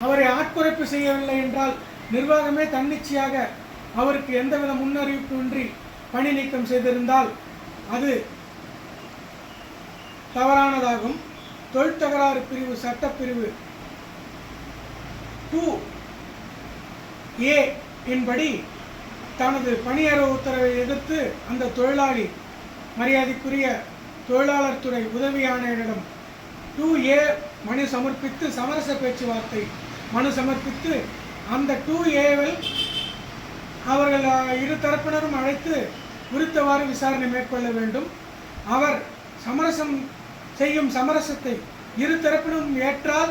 அவரை ஆட்குறைப்பு செய்யவில்லை என்றால் நிர்வாகமே தன்னிச்சையாக அவருக்கு எந்தவித முன்னறிவிப்புமின்றி பணி நீக்கம் செய்திருந்தால் அது தவறானதாகும். தொழில் தகராறு பிரிவு சட்டப்பிரிவு டூ ஏ என்படி தனது பணியேற உத்தரவை எதிர்த்து அந்த தொழிலாளி மரியாதைக்குரிய தொழிலாளர் துறை உதவி ஆணையரிடம் டூ ஏ மனு சமர்ப்பித்து சமரச பேச்சுவார்த்தை. மனு சமர்ப்பித்து அந்த டூ ஏவில் அவர்கள் இரு தரப்பினரும் அழைத்து குறித்தவாறு விசாரணை மேற்கொள்ள வேண்டும். அவர் சமரசம் செய்யும் சமரசத்தை இரு தரப்பினரும் ஏற்றால்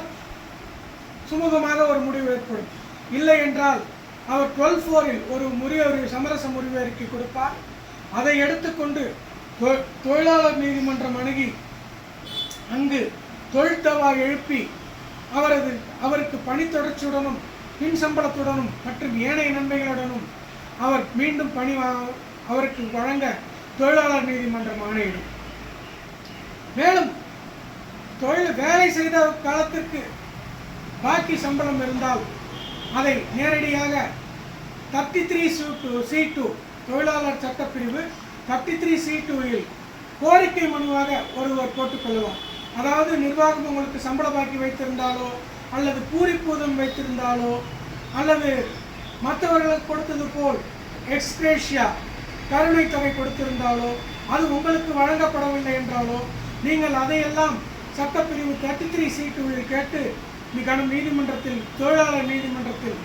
சுமூகமாக ஒரு முடிவு ஏற்படும். இல்லை என்றால் அவர் டுவெல் ஃபோரில் ஒரு முறிய ஒரு சமரச முடிவு அறிக்கை கொடுப்பார். அதை எடுத்துக்கொண்டு தொ- தொழிலாளர் நீதிமன்றம் அணுகி அங்கு தொழில்தவாய் எழுப்பி அவரது அவருக்கு பணி தொடர்ச்சியுடனும் பின் சம்பளத்துடனும் மற்றும் ஏனைய நன்மைகளுடனும் அவர் மீண்டும் பணி அவருக்கு வழங்க தொழிலாளர் நீதிமன்றம் ஆணையிடும். மேலும் தொழில் வேலை செய்த காலத்திற்கு பாக்கி சம்பளம் இருந்தால் அதை நேரடியாக தேர்ட்டி த்ரீ சி டூ தொழிலாளர் சட்டப்பிரிவு தேர்ட்டி த்ரீ சி டூவில் கோரிக்கை மனுவாக ஒருவர் போட்டுக்கொள்ளலாம் அதாவது நிர்வாகம் உங்களுக்கு சம்பள பாக்கி வைத்திருந்தாலோ அல்லது பூரிப்பூதம் வைத்திருந்தாலோ அல்லது மற்றவர்களுக்கு கொடுத்தது போல் எக்ஸ்கிரேஷியா கருணை தொகை கொடுத்திருந்தாலோ அது உங்களுக்கு வழங்கப்படவில்லை என்றாலோ நீங்கள் அதையெல்லாம் சட்டப்பிரிவு தேர்ட்டி த்ரீ சீட்டு கேட்டு கடும் நீதிமன்றத்தில் தொழிலாளர் நீதிமன்றத்தில்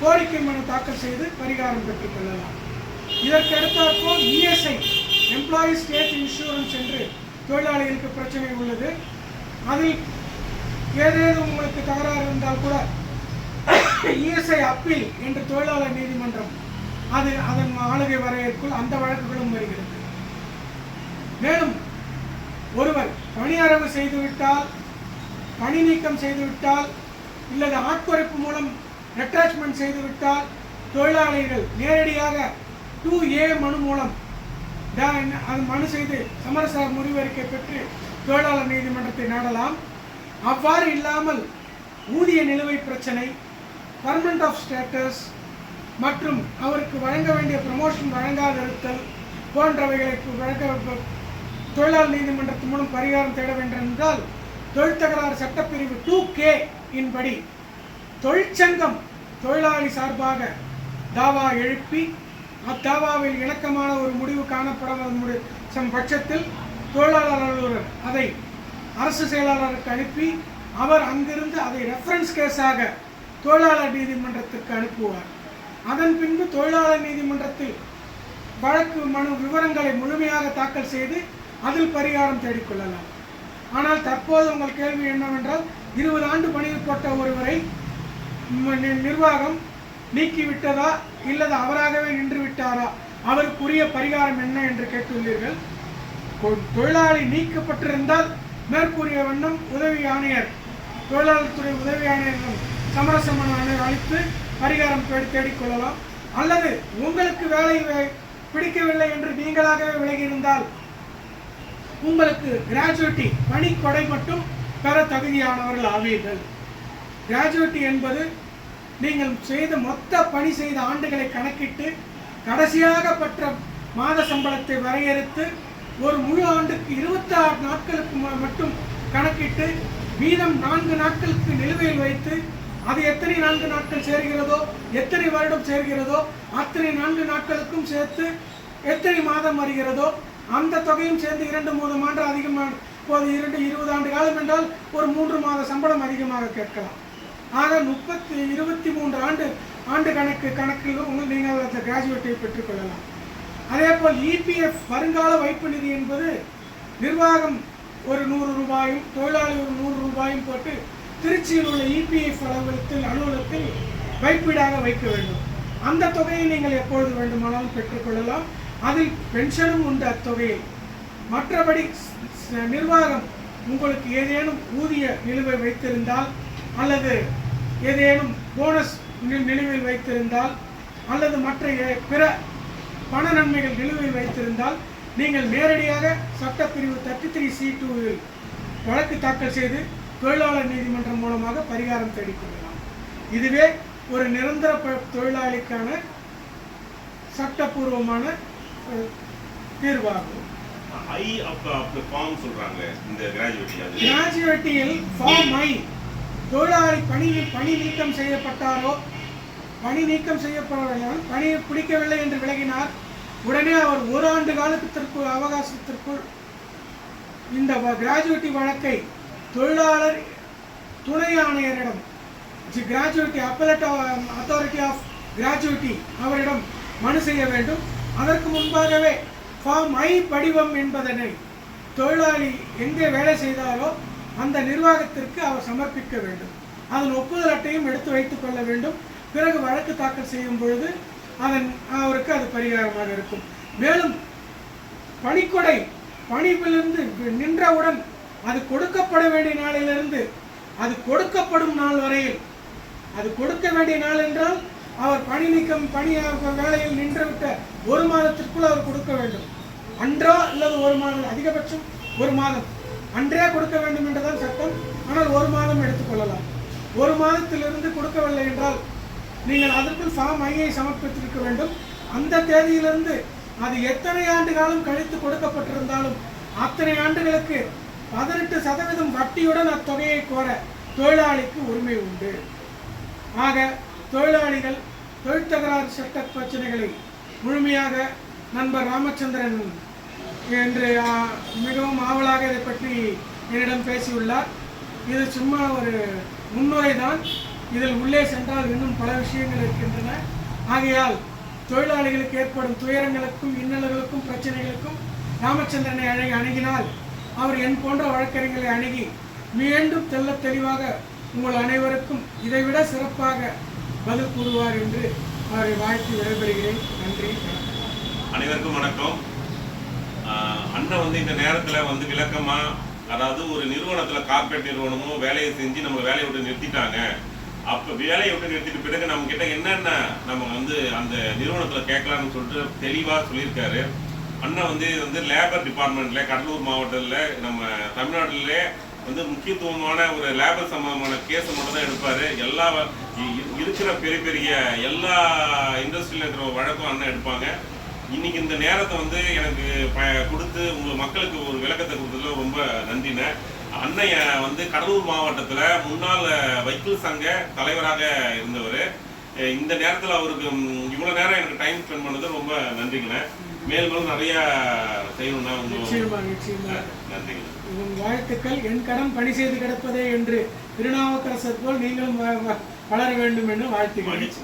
கோரிக்கை மனு தாக்கல் செய்து பரிகாரம் பெற்றுக் கொள்ளலாம். இதற்கு அடுத்தாற்போல் இஎஸ்ஐ எம்ப்ளாயி ஸ்டேட் இன்சூரன்ஸ் என்று தொழிலாளிகளுக்கு பிரச்சனை உள்ளது. அதில் ஏதேனும் உங்களுக்கு தகராறு இருந்தால் கூட இஎஸ்ஐ அப்பீல் என்று தொழிலாளர் நீதிமன்றம் அது அதன் ஆளுகை வரையற்குள் அந்த வழக்குகளும் வருகிறது. மேலும் ஒருவர் பணியரவு செய்துவிட்டால் பணி நீக்கம் செய்துவிட்டால் இல்லது ஆட்குறைப்பு மூலம் ரெட்டாச்மெண்ட் செய்துவிட்டால் தொழிலாளிகள் நேரடியாக டூ ஏ மனு மூலம் அது மனு செய்து சமரச முடிவறிக்கை பெற்று தொழிலாளர் நீதிமன்றத்தை நாடலாம். அவ்வாறு இல்லாமல் ஊதிய நிலுவை பிரச்சனை பர்மனண்ட் ஆஃப் ஸ்டேட்டஸ் மற்றும் அவருக்கு வழங்க வேண்டிய ப்ரமோஷன் வழங்காதிருத்தல் போன்றவைகளை வழங்க தொழிலாளர் நீதிமன்றத்தின் மூலம் பரிகாரம் தேட வேண்டும் என்றால் தொழில் தகராறு சட்டப்பிரிவு டூ கே இன்படி தொழிற்சங்கம் தொழிலாளி சார்பாக தாவா எழுப்பி அத்தாவாவில் இணக்கமான ஒரு முடிவு காணப்படாத சம் பட்சத்தில் தொழிலாளர் அலுவலர் அதை அரசு செயலாளருக்கு அனுப்பி அவர் அங்கிருந்து அதை ரெஃபரன்ஸ் கேஸாக தொழிலாளர் நீதிமன்றத்திற்கு அனுப்புவார். அதன் பின்பு தொழிலாளர் நீதிமன்றத்தில் வழக்கு மனு விவரங்களை முழுமையாக தாக்கல் செய்து அதில் பரிகாரம் தேடிக்கொள்ளலாம். ஆனால் தற்போது உங்கள் கேள்வி என்னவென்றால் இருபது ஆண்டு பணியில் போட்ட ஒருவரை நிர்வாகம் நீக்கிவிட்டதா இல்லது அவராகவே நின்று விட்டாரா அவருக்குரிய பரிகாரம் என்ன என்று கேட்டுள்ளீர்கள். தொழிலாளி நீக்கப்பட்டிருந்தால் மேற்கூறிய வண்ணம் உதவி ஆணையர் தொழிலாளர் துறை உதவி ஆணையரிடம் சமரச ஆணையர் அளித்து பரிகாரம் தேடி தேடிக்கொள்ளலாம். அல்லது உங்களுக்கு வேலை பிடிக்கவில்லை என்று நீங்களாகவே விலகியிருந்தால் உங்களுக்கு கிராஜுவிட்டி பணி கொடை மட்டும் பெற தகுதியானவர்கள் ஆவீர்கள். கிராஜுவிட்டி என்பது நீங்கள் செய்த மொத்த பணி செய்த ஆண்டுகளை கணக்கிட்டு கடைசியாக பெற்ற மாத சம்பளத்தை வரையறுத்து ஒரு முழு ஆண்டுக்கு இருபத்தாறு நாட்களுக்கு மட்டும் கணக்கிட்டு மீதம் நான்கு நாட்களுக்கு நிலுவையில் வைத்து அது எத்தனை நான்கு நாட்கள் சேர்கிறதோ எத்தனை வருடம் சேர்கிறதோ அத்தனை நான்கு நாட்களுக்கும் சேர்த்து எத்தனை மாதம் வருகிறதோ அந்த தொகையும் சேர்ந்து இரண்டு மூணு ஆண்டு அதிகமாக இப்போது இரண்டு இருபது ஆண்டு காலம் என்றால் ஒரு மூன்று மாத சம்பளம் அதிகமாக கேட்கலாம். ஆக முப்பத்தி இருபத்தி மூன்று ஆண்டு ஆண்டு கணக்கு கணக்கில் உங்கள் நீங்கள் அந்த கிராஜுவேட்டை பெற்றுக்கொள்ளலாம் அதே போல் இபிஎஃப் வருங்கால வைப்பு நிதி என்பது நிர்வாகம் ஒரு நூறு ரூபாயும் தொழிலாளி ஒரு நூறு ரூபாயும் போட்டு திருச்சியில் உள்ள இபிஎஃப் அலுவலகத்தில் அலுவலகத்தில் வைப்பீடாக வைக்க வேண்டும். அந்த தொகையை நீங்கள் எப்பொழுது வேண்டுமானாலும் பெற்றுக்கொள்ளலாம் அதில் பென்ஷனும் உண்டு அத்தொகையில். மற்றபடி நிர்வாகம் உங்களுக்கு ஏதேனும் ஊதிய நிலுவை வைத்திருந்தால் அல்லது ஏதேனும் போனஸ் நிலுவையில் வைத்திருந்தால் அல்லது மற்ற பிற பண நன்மைகள் நிலுவையில் வைத்திருந்தால் நீங்கள் நேரடியாக சட்டப்பிரிவு தேர்ட்டி த்ரீ சி டூவில் வழக்கு தாக்கல் செய்து தொழிலாளர் நீதிமன்றம் மூலமாக பரிகாரம் தேடிக்கொள்ளலாம் இதுவே ஒரு நிரந்தர தொழிலாளிக்கான சட்டப்பூர்வமான தீர்வாகும். ஐ ஃபார்ம் சொல்றாங்க இந்த கிராஜுவேட்டி கிராஜுவேட்டியில் ஃபார்ம் ஐ தொழிலாளி பணி பணி நீக்கம் செய்யப்பட்டாரோ பணி நீக்கம் செய்யப்படவில்லை பணியை பிடிக்கவில்லை என்று விலகினார். உடனே அவர் ஒரு ஆண்டு காலத்திற்குள் அவகாசத்திற்குள் இந்த கிராஜுவேட்டி வழக்கை தொழிலாளர் துணை ஆணையரிடம் gratuity appellate authority of gratuity அவரிடம் மனு செய்ய வேண்டும். அதற்கு முன்பாகவே ஃபார்ம் ஐ படிவம் என்பதனை தொழிலாளி எங்கே வேலை செய்தாரோ அந்த நிர்வாகத்திற்கு அவர் சமர்ப்பிக்க வேண்டும். அதன் ஒப்புதல் அட்டையும் எடுத்து வைத்துக் கொள்ள வேண்டும். பிறகு வழக்கு தாக்கல் செய்யும் பொழுது அதன் அவருக்கு அது பரிகாரமாக இருக்கும். மேலும் பணிக்கொடை பணிவிலிருந்து நின்றவுடன் அது கொடுக்கப்பட வேண்டிய நாளிலிருந்து அது கொடுக்கப்படும் நாள் வரையில் அது கொடுக்க வேண்டிய நாள் என்றால் அவர் பணி நீக்கம் பணி வேலையில் நின்றுவிட்ட ஒரு மாதத்திற்குள் அவர் கொடுக்க வேண்டும். அன்றோ அல்லது ஒரு மாதம் அதிகபட்சம் ஒரு மாதம். அன்றே கொடுக்க வேண்டும் என்றுதான் சட்டம். ஆனால் ஒரு மாதம் எடுத்துக்கொள்ளலாம் ஒரு மாதத்திலிருந்து கொடுக்கவில்லை என்றால் நீங்கள் அதற்குள் ஃபார்ம் ஐயை சமர்ப்பித்திருக்க வேண்டும். அந்த தேதியிலிருந்து அது எத்தனை ஆண்டு காலம் கழித்து கொடுக்கப்பட்டிருந்தாலும் அத்தனை ஆண்டுகளுக்கு பதினெட்டு சதவீதம் வட்டியுடன் அத்தொகையை கோர தொழிலாளிக்கு உரிமை உண்டு. ஆக தொழிலாளிகள் தொழில் தகராறு சட்ட பிரச்சனைகளை முழுமையாக நண்பர் ராமச்சந்திரன் என்று மிகவும் ஆவலாக இதை பற்றி என்னிடம் பேசியுள்ளார். இது சும்மா ஒரு முன்னுரை தான். இதில் உள்ளே சென்றால் இன்னும் பல விஷயங்கள் இருக்கின்றன. ஆகையால் தொழிலாளிகளுக்கு ஏற்படும் துயரங்களுக்கும் இன்னல்களுக்கும் பிரச்சனைகளுக்கும் ராமச்சந்திரனை அழகி அணுகினால் அவர் என் போன்ற வழக்கறிஞர்களை அணுகி மீண்டும் தெல்ல தெளிவாக உங்கள் அனைவருக்கும் இதைவிட சிறப்பாக பதில் கூறுவார் என்று அவரை வாழ்த்து விடைபெறுகிறேன். நன்றி அனைவருக்கும் வணக்கம். ஆஹ் அண்ணன் வந்து இந்த நேரத்துல வந்து விளக்கமா அதாவது ஒரு நிறுவனத்துல கார்ப்பரேட் நிறுவனமோ வேலையை செஞ்சு நம்ம வேலையை விட்டு நிறுத்திட்டாங்க. அப்ப வேலையை விட்டு நிறுத்திட்டு பிறகு நம்ம கிட்ட என்னென்ன நம்ம வந்து அந்த நிறுவனத்துல கேட்கலாம்னு சொல்லிட்டு தெளிவா சொல்லியிருக்காரு. அண்ணன் வந்து இது வந்து லேபர் டிபார்ட்மெண்ட்ல கடலூர் மாவட்டத்தில் நம்ம தமிழ்நாட்டிலே வந்து முக்கியத்துவமான ஒரு லேபர் சம்பந்தமான கேஸ் மட்டும் தான் எடுப்பாரு. எல்லா இருக்கிற பெரிய பெரிய எல்லா இண்டஸ்ட்ரியில இருக்கிற வழக்கம் அண்ணன் எடுப்பாங்க. இன்னைக்கு இந்த நேரத்தை வந்து எனக்கு ப- கொடுத்து உங்க மக்களுக்கு ஒரு விளக்கத்தை கொடுத்ததுல ரொம்ப நன்றினேன் அன்னைய வந்து கடலூர் மாவட்டத்துல முன்னாள் வைக்கிள் சங்க தலைவராக இருந்தவர். இந்த நேரத்துல அவருக்கு ம், இவ்வளவு நேரம் எனக்கு டைம் ஸ்பெண்ட் பண்ணது ரொம்ப நன்றிங்கண்ணே மேலும் நிறைய செய்யணும்னா நன்றிங்க. உன் வாழ்த்துக்கள் என் கடன் பணி செய்து கிடப்பதே என்று திருநாவுக்கரசர் போல் நீங்களும் வளர வேண்டும் என்று வாழ்த்துகிறேன். மகிழ்ச்சி.